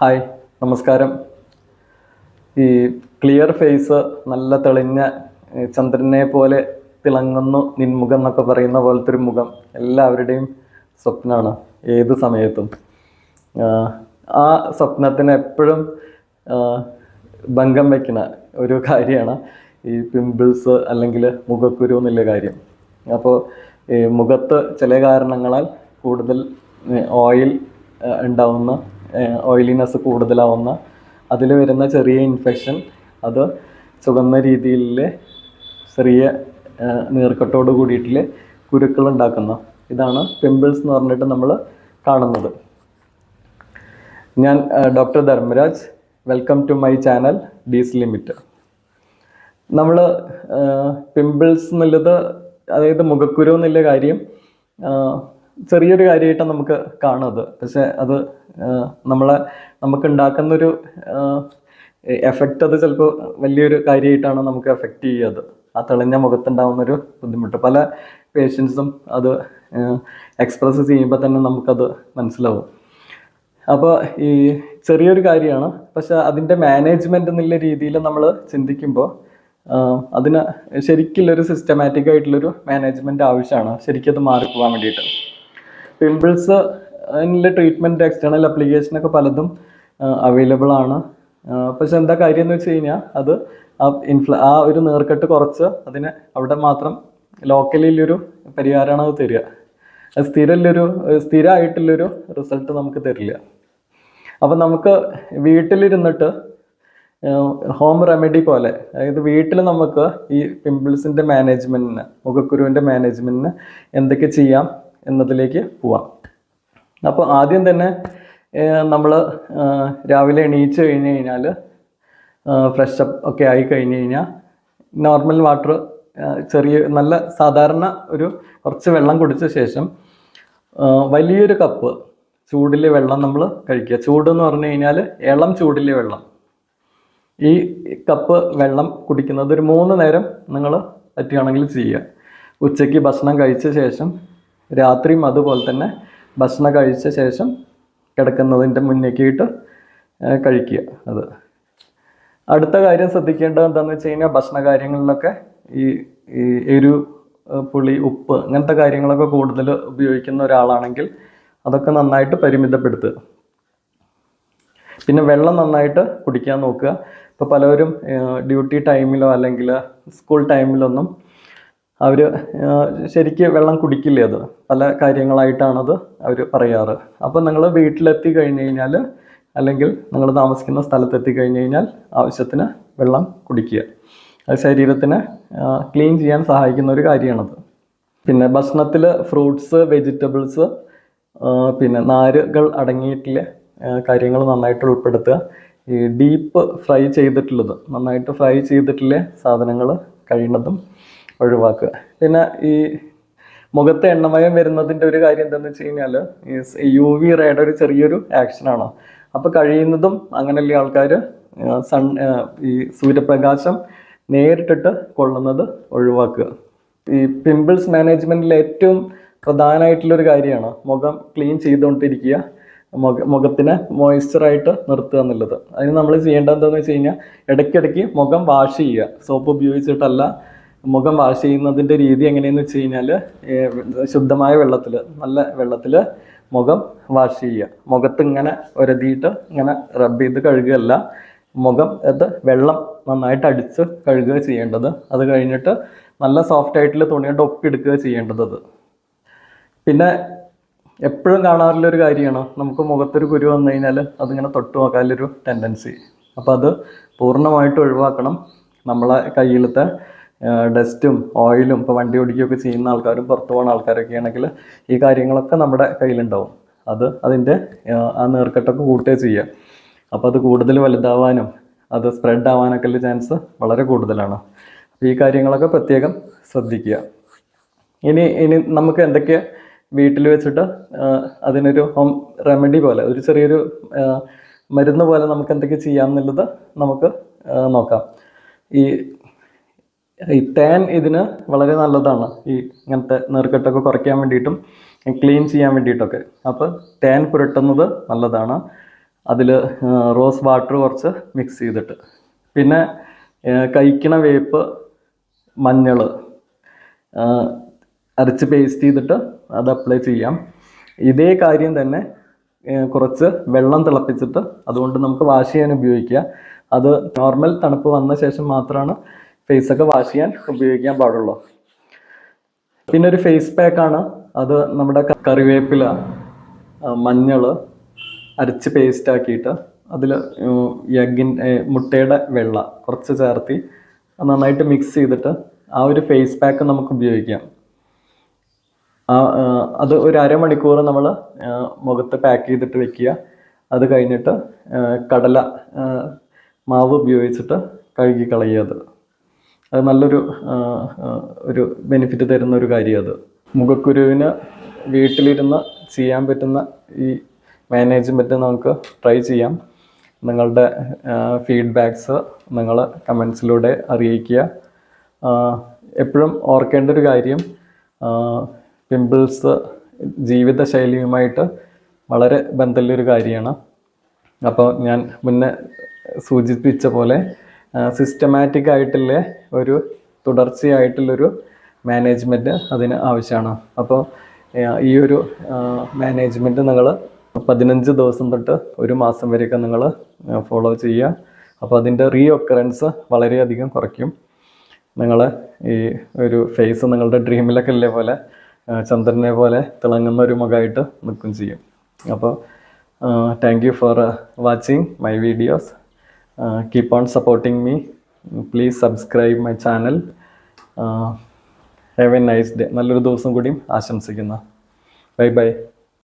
Hi നമസ്കാരം. ഈ clear face നല്ല തെളിഞ്ഞ ചന്ദ്രനെ പോലെ തിളങ്ങുന്നു നിൻമുഖം എന്നൊക്കെ പറയുന്ന പോലത്തെ ഒരു മുഖം എല്ലാവരുടെയും സ്വപ്നമാണ് ഏത് സമയത്തും. ആ, സ്വപ്നത്തിന് എപ്പോഴും ഭംഗം വയ്ക്കുന്ന ഒരു കാര്യമാണ് ഈ പിമ്പിൾസ് അല്ലെങ്കിൽ മുഖക്കുരു എന്നുള്ള കാര്യം. അപ്പോൾ മുഖത്ത് ചില കാരണങ്ങളാൽ കൂടുതൽ ഓയിൽ ഉണ്ടാവുന്ന ഓയിലിനെസ് കൂടുതലാവുന്ന അതിൽ വരുന്ന ചെറിയ ഇൻഫെക്ഷൻ അത് ചുവന്ന രീതിയിൽ ചെറിയ നീർക്കെട്ടോട് കൂടിയിട്ടുള്ള കുരുക്കൾ ഉണ്ടാക്കുന്ന ഇതാണ് പിമ്പിൾസ് എന്ന് പറഞ്ഞിട്ട് നമ്മൾ കാണുന്നത്. ഞാൻ doctor Dharmaraj. Welcome to my channel ഡീസ് limit നമ്മൾ പിമ്പിൾസ് എന്നുള്ളത് അതായത് മുഖക്കുരു എന്നുള്ള കാര്യം ചെറിയൊരു കാര്യമായിട്ടാണ് നമുക്ക് കാണുന്നത്. പക്ഷെ അത് നമ്മളെ നമുക്ക് ഉണ്ടാക്കുന്നൊരു എഫക്റ്റ് അത് ചിലപ്പോൾ വലിയൊരു കാര്യമായിട്ടാണ് നമുക്ക് എഫക്റ്റ് ചെയ്യുന്നത് ആ തെളിഞ്ഞ മുഖത്തുണ്ടാകുന്നൊരു ബുദ്ധിമുട്ട്. പല പേഷ്യൻസും അത് എക്സ്പ്രസ് ചെയ്യുമ്പോൾ തന്നെ നമുക്കത് മനസ്സിലാവും. അപ്പോൾ ഈ ചെറിയൊരു കാര്യമാണ്. പക്ഷെ അതിന്റെ മാനേജ്മെന്റ് എന്നുള്ള രീതിയിൽ നമ്മൾ ചിന്തിക്കുമ്പോൾ അതിന് ശരിക്കുള്ളൊരു സിസ്റ്റമാറ്റിക് ആയിട്ടുള്ളൊരു മാനേജ്മെന്റ് ആവശ്യമാണ്. ശരിക്കും അത് മാറിപ്പോകാൻ വേണ്ടിയിട്ട്. പിമ്പിൾസ് അതിനുള്ള ട്രീറ്റ്മെന്റ് എക്സ്റ്റേണൽ അപ്ലിക്കേഷനൊക്കെ പലതും അവൈലബിൾ ആണ്. പക്ഷെ എന്താ കാര്യം എന്ന് വെച്ച് കഴിഞ്ഞാൽ അത് ആ ഇൻഫ്ല ആ ഒരു നേർക്കെട്ട് കുറച്ച് അതിന് അവിടെ മാത്രം ലോക്കലിലൊരു പരിഹാരമാണ് അത് തരിക. അത് സ്ഥിരമുള്ളൊരു സ്ഥിരമായിട്ടുള്ളൊരു റിസൾട്ട് നമുക്ക് തരില്ല. അപ്പം നമുക്ക് വീട്ടിലിരുന്നിട്ട് ഹോം റെമഡി പോലെ അതായത് വീട്ടിൽ നമുക്ക് ഈ പിമ്പിൾസിന്റെ മാനേജ്മെന്റിന് മുഖക്കുരുവിന്റെ മാനേജ്മെന്റിന് എന്തൊക്കെ ചെയ്യാം എന്നതിലേക്ക് പോവാം. അപ്പോൾ ആദ്യം തന്നെ നമ്മൾ രാവിലെ എണീച്ച് കഴിഞ്ഞ് കഴിഞ്ഞാൽ ഫ്രഷ് അപ്പ് ഒക്കെ ആയി കഴിഞ്ഞ് കഴിഞ്ഞാൽ നോർമൽ വാട്ടർ ചെറിയ നല്ല സാധാരണ ഒരു കുറച്ച് വെള്ളം കുടിച്ച ശേഷം വലിയൊരു കപ്പ് ചൂടിലെ വെള്ളം നമ്മൾ കഴിക്കുക. ചൂടെന്ന് പറഞ്ഞു കഴിഞ്ഞാൽ ഇളം ചൂടിലെ വെള്ളം. ഈ കപ്പ് വെള്ളം കുടിക്കുന്നത് ഒരു മൂന്ന് നേരം നിങ്ങൾ പറ്റുകയാണെങ്കിൽ ചെയ്യുക. ഉച്ചയ്ക്ക് ഭക്ഷണം കഴിച്ച ശേഷം രാത്രിയും അതുപോലെ തന്നെ ഭക്ഷണം കഴിച്ച ശേഷം കിടക്കുന്നതിന്റെ മുന്നേക്കിയിട്ട് കഴിക്കുക അത്. അടുത്ത കാര്യം ശ്രദ്ധിക്കേണ്ടത് എന്താണെന്ന് വെച്ച് കഴിഞ്ഞാൽ ഭക്ഷണ കാര്യങ്ങളിലൊക്കെ ഈ ഈ എരു പുളി ഉപ്പ് അങ്ങനത്തെ കാര്യങ്ങളൊക്കെ കൂടുതൽ ഉപയോഗിക്കുന്ന ഒരാളാണെങ്കിൽ അതൊക്കെ നന്നായിട്ട് പരിമിതപ്പെടുത്തുക. പിന്നെ വെള്ളം നന്നായിട്ട് കുടിക്കാൻ നോക്കുക. ഇപ്പോൾ പലവരും ഡ്യൂട്ടി ടൈമിലോ അല്ലെങ്കിൽ സ്കൂൾ ടൈമിലൊന്നും അവർ ശരിക്ക് വെള്ളം കുടിക്കില്ല അത്? പല കാര്യങ്ങളായിട്ടാണത് അവർ പറയാറ്. അപ്പോൾ നിങ്ങൾ വീട്ടിലെത്തി കഴിഞ്ഞ് കഴിഞ്ഞാൽ അല്ലെങ്കിൽ നിങ്ങൾ താമസിക്കുന്ന സ്ഥലത്തെത്തി കഴിഞ്ഞ് കഴിഞ്ഞാൽ ആവശ്യത്തിന് വെള്ളം കുടിക്കുക. അത് ശരീരത്തിന് ക്ലീൻ ചെയ്യാൻ സഹായിക്കുന്ന ഒരു കാര്യമാണത്. പിന്നെ ഭക്ഷണത്തിൽ ഫ്രൂട്ട്സ് വെജിറ്റബിൾസ് പിന്നെ നാരുകൾ അടങ്ങിയിട്ടുള്ള കാര്യങ്ങൾ നന്നായിട്ട് ഉൾപ്പെടുത്തുക. ഈ ഡീപ്പ് ഫ്രൈ ചെയ്തിട്ടുള്ളത് നന്നായിട്ട് ഫ്രൈ ചെയ്തിട്ടുള്ള സാധനങ്ങൾ കഴിയുന്നതും ഒഴിവാക്കുക. പിന്നെ ഈ മുഖത്ത് എണ്ണമയം വരുന്നതിന്റെ ഒരു കാര്യം എന്താണെന്ന് വെച്ച് കഴിഞ്ഞാൽ ഈ യു വി റേയുടെ ഒരു ചെറിയൊരു ആക്ഷനാണ് അപ്പോൾ കഴിയുന്നതും അങ്ങനെയുള്ള ആൾക്കാർ സൺ ഈ സൂര്യപ്രകാശം നേരിട്ടിട്ട് കൊള്ളുന്നത് ഒഴിവാക്കുക. ഈ പിമ്പിൾസ് മാനേജ്മെന്റിൽ ഏറ്റവും പ്രധാനമായിട്ടുള്ളൊരു കാര്യമാണ് മുഖം ക്ലീൻ ചെയ്തുകൊണ്ടിരിക്കുക മുഖ മുഖത്തിനെ മോയ്സ്ചറായിട്ട് നിർത്തുക എന്നുള്ളത്. അതിന് നമ്മൾ ചെയ്യേണ്ടത് എന്താണെന്ന് വെച്ച് കഴിഞ്ഞാൽ ഇടയ്ക്കിടയ്ക്ക് മുഖം വാഷ് ചെയ്യുക. സോപ്പ് ഉപയോഗിച്ചിട്ടല്ല മുഖം വാഷ് ചെയ്യുന്നതിന്റെ രീതി എങ്ങനെയെന്ന് വെച്ച് കഴിഞ്ഞാൽ ശുദ്ധമായ വെള്ളത്തിൽ നല്ല വെള്ളത്തിൽ മുഖം വാഷ് ചെയ്യുക. മുഖത്ത് ഇങ്ങനെ ഒരതിയിട്ട് ഇങ്ങനെ റബ്ബ് ചെയ്ത് കഴുകുകയല്ല മുഖം അത് വെള്ളം നന്നായിട്ട് അടിച്ച് കഴുകുക ചെയ്യേണ്ടത്. അത് കഴിഞ്ഞിട്ട് നല്ല സോഫ്റ്റ് ആയിട്ടുള്ള തുണി കൊണ്ട് ഒപ്പിയെടുക്കുക ചെയ്യേണ്ടത് അത്. പിന്നെ എപ്പോഴും കാണാറുള്ള ഒരു കാര്യമാണ് നമുക്ക് മുഖത്തൊരു കുരു വന്നു കഴിഞ്ഞാൽ അതിങ്ങനെ തൊട്ട് നോക്കാനുള്ളൊരു ടെൻഡൻസി അപ്പോൾ അത് പൂർണമായിട്ട് ഒഴിവാക്കണം. നമ്മളെ കയ്യിലത്തെ ഡസ്റ്റും ഓയിലും ഇപ്പോൾ വണ്ടി ഓടിക്കുകയൊക്കെ ചെയ്യുന്ന ആൾക്കാരും പുറത്തു പോകുന്ന ആൾക്കാരൊക്കെ ആണെങ്കിൽ ഈ കാര്യങ്ങളൊക്കെ നമ്മുടെ കയ്യിലുണ്ടാവും. അത് അതിന്റെ ആ നേർക്കെട്ടൊക്കെ കൂട്ടുക ചെയ്യുക. അപ്പോൾ അത് കൂടുതൽ വലുതാവാനും അത് സ്പ്രെഡ് ആവാനൊക്കെ ഉള്ള ചാൻസ് വളരെ കൂടുതലാണ്. അപ്പോൾ ഈ കാര്യങ്ങളൊക്കെ പ്രത്യേകം ശ്രദ്ധിക്കുക. ഇനി ഇനി നമുക്ക് എന്തൊക്കെ വീട്ടിൽ വെച്ചിട്ട് അതിനൊരു ഹോം റെമഡി പോലെ ഒരു ചെറിയൊരു മരുന്ന് പോലെ നമുക്ക് എന്തൊക്കെ ചെയ്യാം എന്നുള്ളത് നമുക്ക് നോക്കാം. ഈ ഈ തേൻ ഇതിന് വളരെ നല്ലതാണ്. ഈ ഇങ്ങനത്തെ നെറുക്കെട്ടൊക്കെ കുറയ്ക്കാൻ വേണ്ടിയിട്ടും ക്ലീൻ ചെയ്യാൻ വേണ്ടിയിട്ടൊക്കെ. അപ്പോൾ തേൻ പുരട്ടുന്നത് നല്ലതാണ്. അതിൽ റോസ് വാട്ടർ കുറച്ച് മിക്സ് ചെയ്തിട്ട്. പിന്നെ കഴിക്കണ വേപ്പ് മഞ്ഞൾ അരച്ച് പേസ്റ്റ് ചെയ്തിട്ട് അത് അപ്ലൈ ചെയ്യാം. ഇതേ കാര്യം തന്നെ കുറച്ച് വെള്ളം തിളപ്പിച്ചിട്ട് അതുകൊണ്ട് നമുക്ക് വാഷ് ചെയ്യാൻ ഉപയോഗിക്കുക. അത് നോർമൽ തണുപ്പ് വന്ന ശേഷം മാത്രമാണ് ഫേസൊക്കെ വാഷ് ചെയ്യാൻ ഉപയോഗിക്കാൻ പാടുള്ളൂ. പിന്നെ ഒരു ഫേസ് പാക്ക് ആണ്. അത് നമ്മുടെ കറിവേപ്പില മഞ്ഞൾ അരച്ച് പേസ്റ്റ് ആക്കിയിട്ട് അതിൽ എഗിൻ മുട്ടയുടെ വെള്ള കുറച്ച് ചേർത്തി നന്നായിട്ട് മിക്സ് ചെയ്തിട്ട് ആ ഒരു ഫേസ് പാക്ക് നമുക്ക് ഉപയോഗിക്കാം. അത് ഒരു അരമണിക്കൂർ നമ്മൾ മുഖത്ത് പാക്ക് ചെയ്തിട്ട് വെക്കുക. അത് കഴിഞ്ഞിട്ട് കടല മാവ് ഉപയോഗിച്ചിട്ട് കഴുകി കളയുക അത്. അത് നല്ലൊരു ഒരു ബെനിഫിറ്റ് തരുന്ന ഒരു കാര്യം അത് മുഖക്കുരുവിന് വീട്ടിലിരുന്ന് ചെയ്യാൻ പറ്റുന്ന ഈ മാനേജ്മെന്റ് നമുക്ക് ട്രൈ ചെയ്യാം. നിങ്ങളുടെ ഫീഡ്ബാക്ക്സ് നിങ്ങൾ കമൻസിലൂടെ അറിയിക്കുക. എപ്പോഴും ഓർക്കേണ്ട ഒരു കാര്യം പിമ്പിൾസ് ജീവിതശൈലിയുമായിട്ട് വളരെ ബന്ധമുള്ളൊരു കാര്യമാണ്. അപ്പോൾ ഞാൻ മുന്നേ സൂചിപ്പിച്ച പോലെ സിസ്റ്റമാറ്റിക് ആയിട്ടുള്ള ഒരു തുടർച്ചയായിട്ടുള്ളൊരു മാനേജ്മെന്റ് അതിന് ആവശ്യമാണ്. അപ്പോൾ ഈ ഒരു മാനേജ്മെന്റ് നിങ്ങൾ പതിനഞ്ച് ദിവസം തൊട്ട് ഒരു മാസം വരെയൊക്കെ നിങ്ങൾ ഫോളോ ചെയ്യുക. അപ്പോൾ അതിന്റെ റീ ഒക്കറൻസ് വളരെയധികം കുറയ്ക്കും. നിങ്ങൾ ഈ ഒരു ഫേസ് നിങ്ങളുടെ ഡ്രീമിലൊക്കെ ഇല്ലേ പോലെ ചന്ദ്രനെ പോലെ തിളങ്ങുന്ന ഒരു മുഖമായിട്ട് നിൽക്കും ചെയ്യും. അപ്പോൾ thank you for watching my videos keep on supporting me please subscribe my channel have a nice day നല്ലൊരു ദിവസം കൂടിയും ആശംസിക്കുന്നു. Bye bye